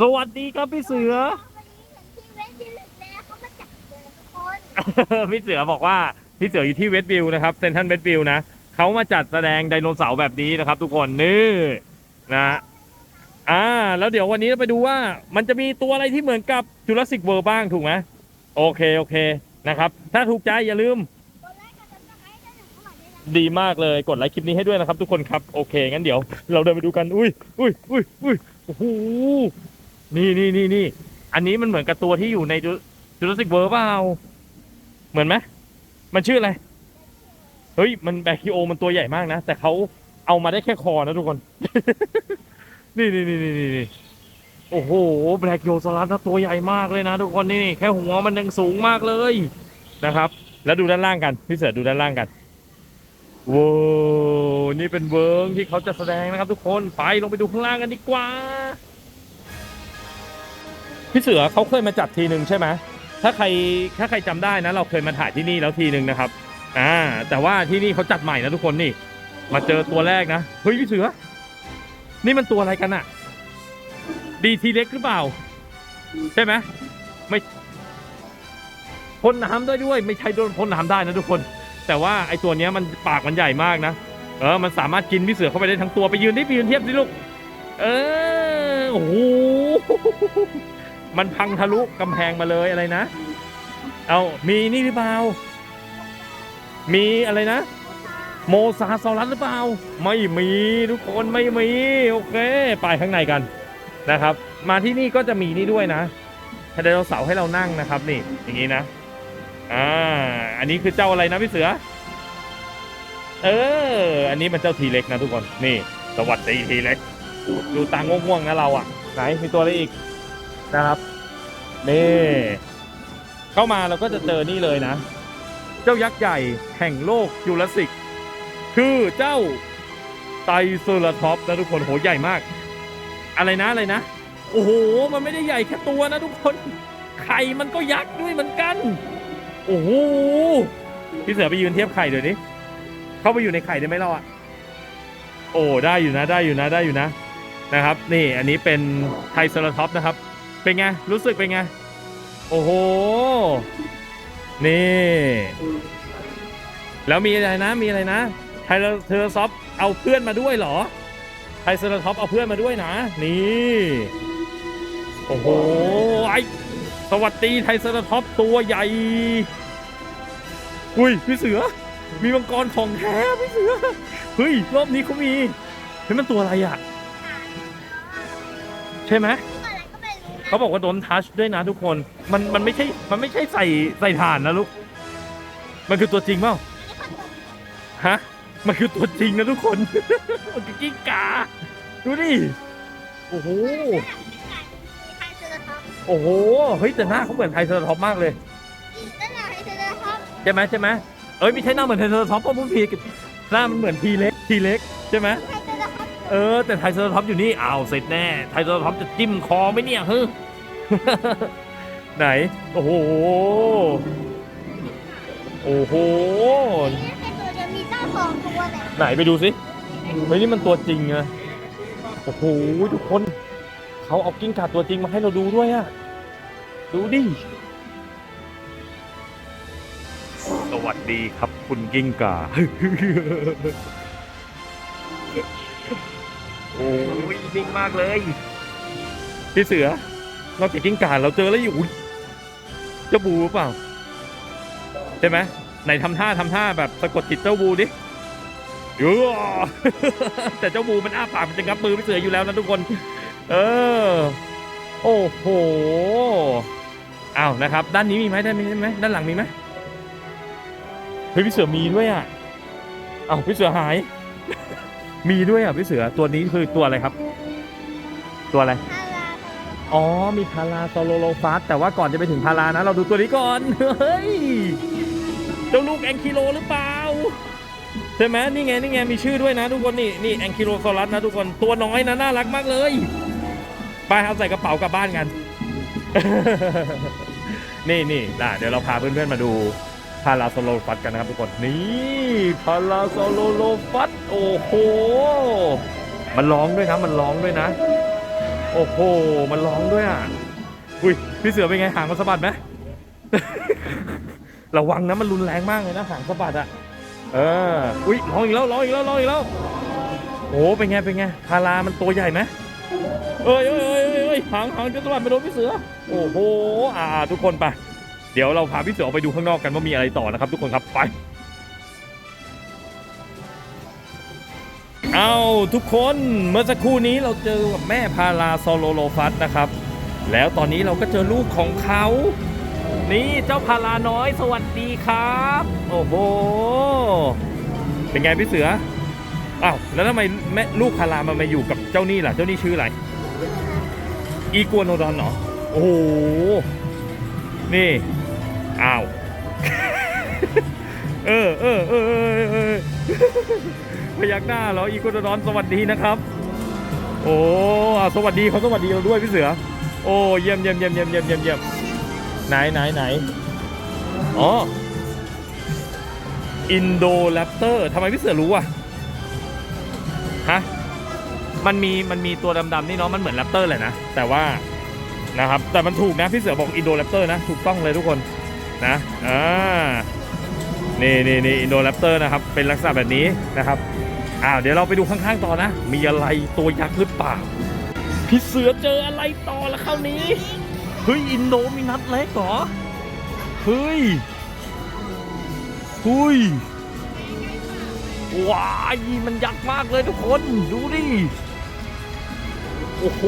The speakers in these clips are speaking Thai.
สวัสดีครับพี่เสือวันนี้เห็นที่เวสต์วิลเลจแล้วเขามาจับเจอทุกคนพี่เสือบอกว่าพี่เสืออยู่ที่เวสต์วิวนะครับเซนทันเวสต์วิวนะเขามาจัดแสดงไดโนเสาร์แบบนี้นะครับ ทุกคนนี่นะอ่า แล้วเดี๋ยววันนี้เราไปดูว่ามันจะมีตัวอะไรที่เหมือนกับจูราสสิกเวิร์บ้างถูกไหมโอเคโอเคนะครับ ถ้าถูกใจอย่าลืมตัวแรกกับตัวสุดท้ายได้หนึ่งเข้ามาด้วยนะดีมากเลยกดไลค์คลิปนี้ให้ด้วยนะครับ ทุกคนครับ โอเค งั้นเดี๋ยว เราเดินไปดูกัน อุ้ยอุ้ยอุ้ยอุ้ยโอ้โห นี่นี่นี่นี่อันนี้มันเหมือนกับตัวที่อยู่ในจูราสสิกเวิร์เปล่าเหมือนไหมมันชื่ออะไร เฮ้ย มันแบคทีโอมันตัวใหญ่มากนะ แต่เขาเอามาได้แค่คอนะทุกคน นี่นี่นี่นี่นี่โอ้โหแบล็กโยซลัสนะตัวใหญ่มากเลยนะทุกคนนี่นี่แค่หัวมันยังสูงมากเลยนะครับ แล้วดูด้านล่างกันพี่เสือดูด้านล่างกันว้าวนี่เป็นเวิร์งที่เขาจะแสดงนะครับทุกคนไปลงไปดูข้างล่างกันดีกว่า พี่เสือเขาเคยมาจัดทีหนึ่งใช่ไหมถ้าใครถ้าใครจำได้นะ เราเคยมาถ่ายที่นี่แล้วทีหนึ่งนะครับ อ่า แต่ว่าที่นี่เขาจัดใหม่นะทุกคนนี่ มาเจอตัวแรกนะเฮ้ยพี่เสือ นี่มันตัวอะไรกันอะดีทีเล็กหรือเปล่า ใช่ไหมไม่พ่นน้ำได้ด้วย ไม่ใช่โดนพ่นน้ำได้นะทุกคน แต่ว่าไอตัวเนี้ยมันปากมันใหญ่มากนะเออ มันสามารถกินพี่เสือเข้าไปได้ทั้งตัวไปยืนได้ไปยืนเทียบสิลูก เออโอ้โห มันพังทะลุกำแพงมาเลยอะไรนะ เอามีนี่หรือเปล่า มีอะไรนะ โมซาซอรัสหรือเปล่า ไม่มีทุกคนไม่มีโอเค ไปข้างในกันนะครับ มาที่นี่ก็จะมีนี่ด้วยนะไดโนเสาร์ให้เรานั่งนะครับ นี่ อย่างนี้นะ อ่า อันนี้คือเจ้าอะไรนะพี่เสือ เออ อันนี้มันเจ้าทีเล็กนะทุกคน นี่ สวัสดีทีเล็ก ดูตาง่วงๆนะเราอะ ไหนมีตัวอะไรอีก นะครับ นี่เข้ามาเราก็จะเจอนี่เลยนะ เจ้ายักษ์ใหญ่แห่งโลกยูราสสิก คือเจ้าไตเซอราท็อปนะทุกคนโหใหญ่มาก อะไรนะอะไรนะ โอ้โห มันไม่ได้ใหญ่แค่ตัวนะทุกคน ไข่มันก็ยักษ์ด้วยเหมือนกัน โอ้โห พี่เสือไปยืนเทียบไข่เดี๋ยวนี้ เข้าไปอยู่ในไข่ได้ไหมเราอะโอ้ได้อยู่นะได้อยู่นะได้อยู่นะนะครับ นี่อันนี้เป็นไทเซอราท็อปนะครับ เป็นไง รู้สึกเป็นไง โอ้โห นี่ แล้วมีอะไรนะ มีอะไรนะ ไทเทอร์ซอฟเอาเพื่อนมาด้วยเหรอ ไทเซอร์ท็อปเอาเพื่อนมาด้วยนะ นี่ โอ้โห ไอสวัสดีไทเซอร์ท็อปตัวใหญ่ อุ้ย พี่เสือ มีมังกรของแท้พี่เสือ เฮ้ย รอบนี้เขามีเฮ้ยมันตัวอะไรอะ ใช่ไหม เขาบอกว่าโดนทัชด้วยนะทุกคน มันมันไม่ใช่ มันไม่ใช่ใส่ใส่ถ่านนะลูก มันคือตัวจริงเปล่า ฮะ มันคือตัวจริงนะทุกคน มันคือกิ้งกา ดูดิ โอ้โห ไทยเซอร์ท็อปโอ้โห เฮ้ยแต่หน้าเขาเหมือนไทเซอร์ท็อปมากเลย นั่นแหละไทยเซอร์ท็อปใช่ไหมใช่ไหมเอ้ยไม่ใช่หน้าเหมือนไทเซอร์ท็อปเพราะพูดผิดหน้ามันเหมือนทีเล็กทีเล็กใช่ไหม ไทยเซอร์ท็อปเออแต่ไทเซอร์ท็อปอยู่นี่อ้าวเสร็จแน่ไทเซอร์ท็อปจะจิ้มคอไหมเนี่ยเฮ้ ไหน โอ้โห โอ้โหนี่แค่ตัวเดียวมีเจ้าสองตัวเลยไหนไปดูสิเฮ้ยนี่มันตัวจริงนะโอ้โหทุกคน เขาเอากิ้งก่าตัวจริงมาให้เราดูด้วยอะดูดิ สวัสดีครับคุณกิ้งก่า โอ้ยนิ่งมากเลย พี่เสือ นอกจากกิ้งก่าเราเจอแล้วอยู่เจ้าบูหรือเปล่าใช่ไหมไหนทำท่าทำท่าแบบสะกดจิตเจ้าบูดิเยอแต่เจ้าบูมันอ้าปากมันจะงับมือพี่เสืออยู่แล้วนะทุกคน เออ โอ้โหอ้าวนะครับ ด้านนี้มีไหมด้านนี้ไหมด้านหลังมีไหมเฮ้ยพี่เสือมีด้วยอะอ้าวพี่เสือหาย มีด้วยอะพี่เสือตัวนี้คือตัวอะไรครับ ตัวอะไร อ๋อ มีพาราโซโลโลฟัสแต่ว่าก่อนจะไปถึงพารานะ เราดูตัวนี้ก่อน เฮ้ย เจ้าลูกแองคิโลหรือเปล่า ใช่ไหมนี่ไง นี่ไง มีชื่อด้วยนะทุกคนนี่นี่แองคิโลโซลัสนะทุกคนตัวน้อยนะน่ารักมากเลย ไปเอาใส่กระเป๋ากลับบ้านกัน นี่นี่นะเดี๋ยวเราพาเพื่อนๆมาดูพาราโซโลฟัสกันนะครับทุกคน นี่พาราโซโลโลฟัสโอ้โห มันร้องด้วยนะ มันร้องด้วยนะ โอ้โห มันร้องด้วยอะ อุ้ย พี่เสือเป็นไง หางมันสะบัดไหม ระวังนะมันรุนแรงมากเลยนะหางสะบัดอะ เออ อุ้ยร้องอีกแล้วร้องอีกแล้วร้องอีกแล้ว โอ้เป็นไง เป็นไง พารามันตัวใหญ่ไหมเอ้ยเอ้ยเอ้ยเอ้ยเอ้ยหางหางจะสะบัดไปโดนพี่เสือ โอ้โห อ่า ทุกคนไป เดี๋ยวเราพาพี่เสือออกไปดูข้างนอกกันว่ามีอะไรต่อนะครับ ทุกคนครับ ไป เอาทุกคนเมื่อสักครู่นี้เราเจอกับแม่พาราโซโลโลฟัสนะครับ แล้วตอนนี้เราก็เจอลูกของเขา นี่เจ้าพาราน้อยสวัสดีครับ โอ้โห เป็นไงพี่เสืออ้าวแล้วทำไมแม่ลูกพารามันมาอยู่กับเจ้านี่ล่ะ เจ้านี่ชื่ออะไร อีกัวโนดอนเหรอ โอ้โห นี่ อ้าว เออเออเออเออเออ พยักหน้าเหรออีกัวโนดอนสวัสดีนะครับ โอ้สวัสดีเขาสวัสดีเราด้วยพี่เสือ โอ้เยี่ยมเยี่ยมเยี่ยมเยี่ยมเยี่ยมเยี่ยมเยี่ยมไหนไหนไหนอ๋ออินโดแรปเตอร์ทำไมพี่เสือรู้อะฮะมันมีมันมีตัวดำๆนี่เนาะมันเหมือนแรปเตอร์เลยนะแต่ว่านะครับแต่มันถูกนะพี่เสือบอกอินโดแรปเตอร์นะถูกต้องเลยทุกคนนะอ่านี่นี่นี่อินโดแรปเตอร์นะครับเป็นลักษณะแบบนี้นะครับ อ้าวเดี๋ยวเราไปดูข้างๆต่อนะ มีอะไรตัวยักษ์หรือเปล่า พี่เสือเจออะไรต่อละคราวนี้ เฮ้ย อินโดมีนัดเล็กเหรอ เฮ้ยเฮ้ยว้ายมันยักษ์มากเลยทุกคน ดูดิ โอ้โห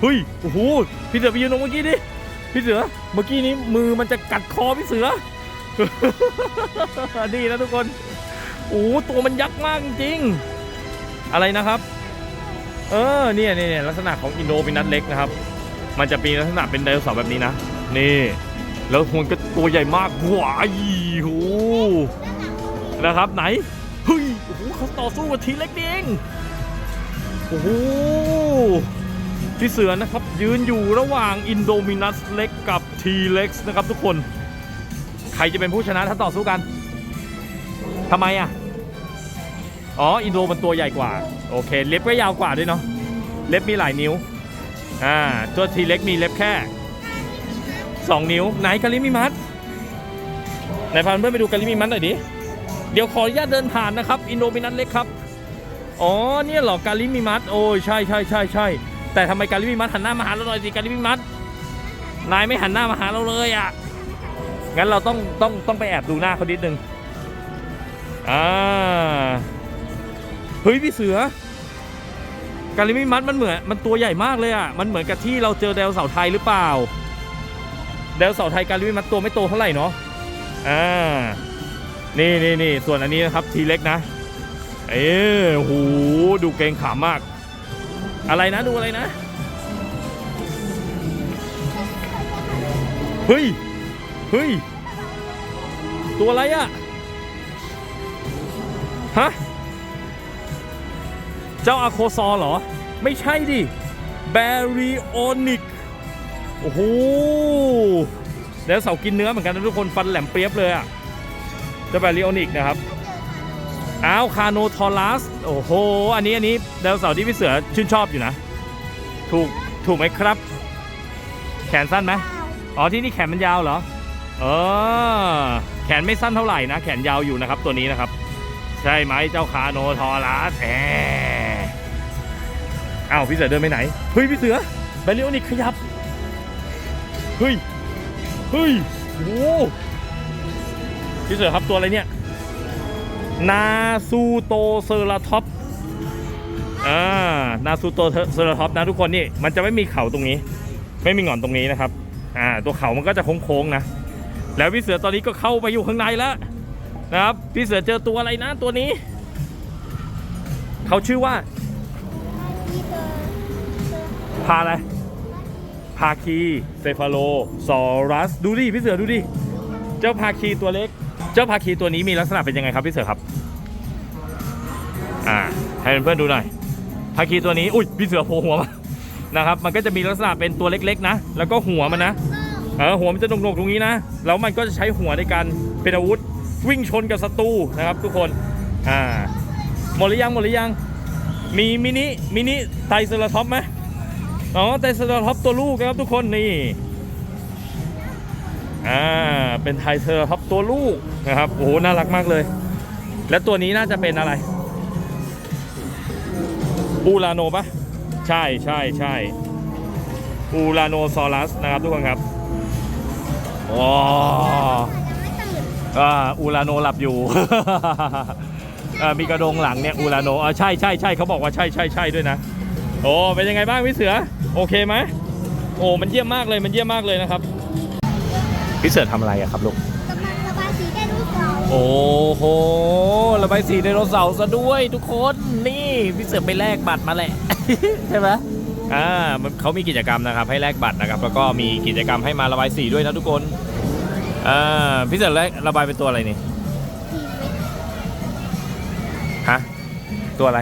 เฮ้ย โอ้โห พี่เสือไปยืนตรงเมื่อกี้ดิ พี่เสือ เมื่อกี้นี้มือมันจะกัดคอพี่เสือดีนะทุกคน โอ้ตัวมันยักษ์มากจริงๆอะไรนะครับ เออเนี่ยเนี่ยลักษณะของอินโดเป็นนัดเล็กนะครับ มันจะเป็นลักษณะเป็นไดโนเสาร์แบบนี้นะ นี่ แล้วมันก็ตัวใหญ่มากว้ายโหนะครับไหน เฮ้ย โอ้โหเขาต่อสู้กับทีเล็กเองโอ้โหพี่เสือนะครับ ยืนอยู่ระหว่างอินโดมินัสเล็กกับทีเล็กนะครับทุกคน ใครจะเป็นผู้ชนะถ้าต่อสู้กัน ทำไมอะ อ๋อ อินโดมันตัวใหญ่กว่า โอเค เล็บก็ยาวกว่าด้วยเนาะ เล็บมีหลายนิ้ว อ่า ตัวทีเล็กมีเล็บแค่ 2 นิ้ว ไหนกาลิมิมัสไหนพาเพื่อนไปดูกาลิมิมัสหน่อยดิ เดี๋ยวขออนุญาตเดินผ่านนะครับ อินโดมินัสเล็กครับ อ๋อ เนี่ยหรอกาลิมิมัสโอ้ยใช่ใช่ใช่ใช่แต่ทำไมกาลิมิมัสหันหน้ามาหาเราหน่อยสิกาลิมิมัสนายไม่หันหน้ามาหาเราเลยอะ งั้นเราต้องต้องต้องไปแอบดูหน้าเขานิดนึง อ่า เฮ้ย พี่เสือ กาลิมิมัสมันเหมือน มันตัวใหญ่มากเลยอะ มันเหมือนกับที่เราเจอไดโนเสาไทยหรือเปล่าไดโนเสาไทยกาลิมิมัสตัวไม่โตเท่าไหร่เนาะ อ่า นี่นี่นี่ส่วนอันนี้นะครับทีเล็กนะ เอ้โอ้โหดูเกรงขามมาก อะไรนะดูอะไรนะ เฮ้ย เฮ้ย ตัวอะไรอะ ฮะ เจ้าอาโคซอร์เหรอ ไม่ใช่ดิแบริโอนิก โอ้โหแล้วเสากินเนื้อเหมือนกันนะทุกคนฟันแหลมเปียบเลยอะเจ้าแบริโอนิกนะครับอ้าวคาโนทอรัสโอ้โห อันนี้อันนี้ไดโนเสาร์ที่พี่เสือชื่นชอบอยู่นะ ถูกถูกไหมครับ แขนสั้นไหมอ๋อที่นี่แขนมันยาวเหรอ เออ แขนไม่สั้นเท่าไหร่นะ แขนยาวอยู่นะครับตัวนี้นะครับ ใช่ไหมเจ้าคาโนทอรัสแหมอ้าวพี่เสือเดินไปไหน เฮ้ยพี่เสือแบริโอนิกขยับ เฮ้ย เฮ้ยโอ้พี่เสือครับตัวอะไรเนี่ย นาซูโตเซอราท็อปอ่านาซูโตเซอราท็อปนะทุกคนนี่ มันจะไม่มีเขาตรงนี้ ไม่มีหงอนตรงนี้นะครับ อ่า ตัวเขามันก็จะโค้งๆนะ แล้วพี่เสือตอนนี้ก็เข้าไปอยู่ข้างในแล้ว นะครับ พี่เสือเจอตัวอะไรนะตัวนี้ เขาชื่อว่าพาอะไรพาคีเซฟาโลซอรัส ดูดิพี่เสือดูดิ เจ้าพาคีตัวเล็ก เจ้าพาคีตัวนี้มีลักษณะเป็นยังไงครับพี่เสือครับ อ่าให้เพื่อนๆดูหน่อยพาคีตัวนี้อุ้ยพี่เสือโผล่หัวมานะครับมันก็จะมีลักษณะเป็นตัวเล็กๆนะ แล้วก็หัวมันนะเออหัวมันจะหนกๆตรงนี้นะแล้วมันก็จะใช้หัวในการเป็นอาวุธ วิ่งชนกับศัตรูนะครับทุกคนอ่าหมดหรือยังหมดหรือยังมีมินิมินิไตเซอราท็อปไหมอ๋อไทเซอราท็อปตัวลูกนะครับทุกคนนี่อ่าเป็นไทเซอราท็อปตัวลูกนะครับโอ้โหน่ารักมากเลย และตัวนี้น่าจะเป็นอะไรอูราโนปะใช่ใช่ใช่อูราโนซอรัสนะครับทุกคนครับว้ายังไม่ตื่น อ่าอูราโนหลับอยู่ อ่ามีกระดงหลังเนี่ยอูราโนอ่าใช่ใช่ใช่เขาบอกว่าใช่ใช่ใช่ด้วยนะ โอ้เป็นยังไงบ้างพี่เสือ โอเคไหมโอ้มันเยี่ยมมากเลยมันเยี่ยมมากเลยนะครับพี่เสือทำอะไรอะครับลูกกำลังระบายสีไดโนเสาร์โอ้โหระบายสีไดโนเสาร์ซะด้วยทุกคนนี่พี่เสือไปแลกบัตรมาแหละ ใช่ไหมอ่ามันเขามีกิจกรรมนะครับให้แลกบัตรนะครับ แล้วก็มีกิจกรรมให้มาระบายสีด้วยนะทุกคน อ่าพี่เสือแลกระบายเป็นตัวอะไรนี่ฮะตัวอะไร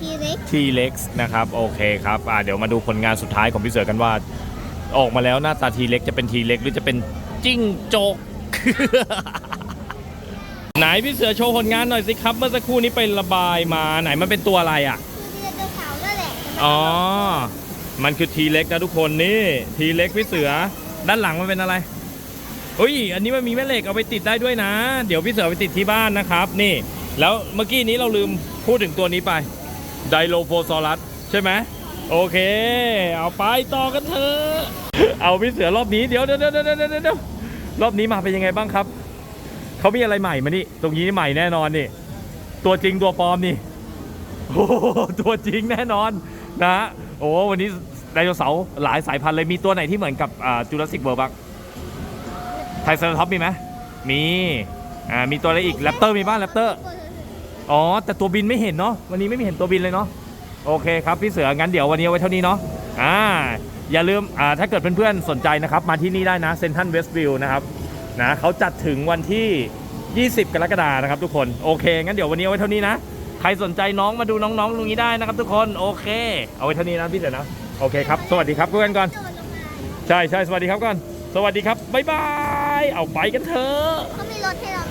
ทีเล็ก T-Rex นะครับโอเคครับอ่าเดี๋ยวมาดูผลงานสุดท้ายของพี่เสือกันว่า ออกมาแล้วหน้าตา T-Rex จะเป็น T-Rex หรือจะเป็นจิ้งจก ไหนพี่เสือโชว์ผลงานหน่อยสิครับ เมื่อสักครู่นี้ไประบายมาไหนมันเป็นตัวอะไรอะคือไดโนเสาร์นั่นแหละอ๋อ มันคือ T-Rex นะทุกคนนี่ T-Rex พี่เสือ ด้านหลังมันเป็นอะไร อุ้ย อันนี้มันมีแม่เหล็กเอาไปติดได้ด้วยนะ เดี๋ยวพี่เสือไปติดที่บ้านนะครับ นี่ แล้วเมื่อกี้นี้เราลืมพูดถึงตัวนี้ไป ไดโลโฟซอรัสใช่ไหมโอเค เอาไปต่อกันเถอะ เอาพี่เสือรอบนี้เดี๋ยวเดี๋ยวเดี๋ยวเดี๋ยวเดี๋ยวเดี๋ยวรอบนี้มาเป็นยังไงบ้างครับ เขามีอะไรใหม่มานี่ ตรงนี้ใหม่แน่นอนนี่ ตัวจริงตัวปลอมนี่โอ้ตัวจริงแน่นอนนะ โอ้วันนี้ไดโนเสาร์หลายสายพันธุ์เลยมีตัวไหนที่เหมือนกับจูราสสิกเวิร์บ้าง ไทเซอร์ท็อปมีไหมมีอ่ามีตัวอะไรอีกแรปเตอร์มีบ้างแรปเตอร์อ๋อแต่ตัวบินไม่เห็นเนาะวันนี้ไม่มีเห็นตัวบินเลยเนาะโอเคครับพี่เสืองั้นเดี๋ยววันนี้เอาไว้เท่านี้เนาะอ่าอย่าลืมอ่าถ้าเกิดเพื่อนๆสนใจนะครับมาที่นี่ได้นะเซนทันเวสต์วิวนะครับนะเขาจัดถึงวันที่ 20 กรกฎานะครับทุกคนโอเคงั้นเดี๋ยววันนี้เอาไว้เท่านี้นะใครสนใจน้องมาดูน้องๆตรงนี้ได้นะครับทุกคนโอเค เอาไว้เท่านี้นะพี่เสือนะโอเคครับสวัสดีครับเพื่อนก่อนโดดลงมาใช่ใช่สวัสดีครับก่อน สวัสดีครับบ๊ายบาย เอาไปกันเถอะ เขามีรถให้เรา